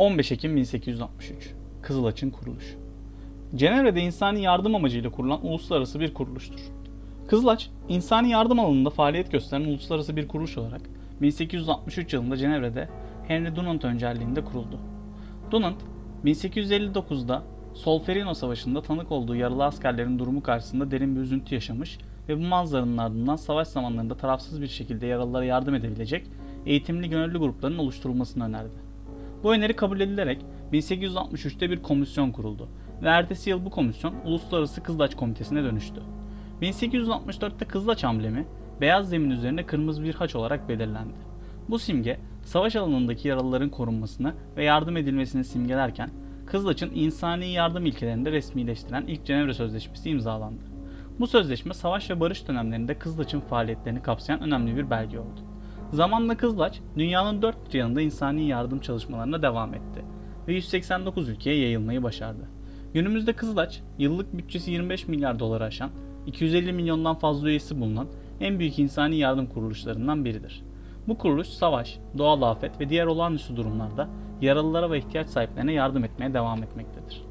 15 Ekim 1863 Kızılaç'ın kuruluşu. Cenevre'de insani yardım amacıyla kurulan uluslararası bir kuruluştur. Kızılaç, insani yardım alanında faaliyet gösteren uluslararası bir kuruluş olarak 1863 yılında Cenevre'de Henry Dunant önderliğinde kuruldu. Dunant, 1859'da Solferino Savaşı'nda tanık olduğu yaralı askerlerin durumu karşısında derin bir üzüntü yaşamış ve bu manzaranın ardından savaş zamanlarında tarafsız bir şekilde yaralılara yardım edebilecek eğitimli gönüllü grupların oluşturulmasını önerdi. Bu öneri kabul edilerek 1863'te bir komisyon kuruldu ve ertesi yıl bu komisyon Uluslararası Kızılaç Komitesi'ne dönüştü. 1864'te Kızılaç amblemi beyaz zemin üzerine kırmızı bir haç olarak belirlendi. Bu simge savaş alanındaki yaralıların korunmasını ve yardım edilmesini simgelerken Kızılaç'ın insani yardım ilkelerini de resmileştiren ilk Cenevre Sözleşmesi imzalandı. Bu sözleşme savaş ve barış dönemlerinde Kızılaç'ın faaliyetlerini kapsayan önemli bir belge oldu. Zamanla Kızılaç, dünyanın dört bir yanında insani yardım çalışmalarına devam etti ve 189 ülkeye yayılmayı başardı. Günümüzde Kızılaç, yıllık bütçesi 25 milyar doları aşan, 250 milyondan fazla üyesi bulunan en büyük insani yardım kuruluşlarından biridir. Bu kuruluş savaş, doğal afet ve diğer olağanüstü durumlarda yaralılara ve ihtiyaç sahiplerine yardım etmeye devam etmektedir.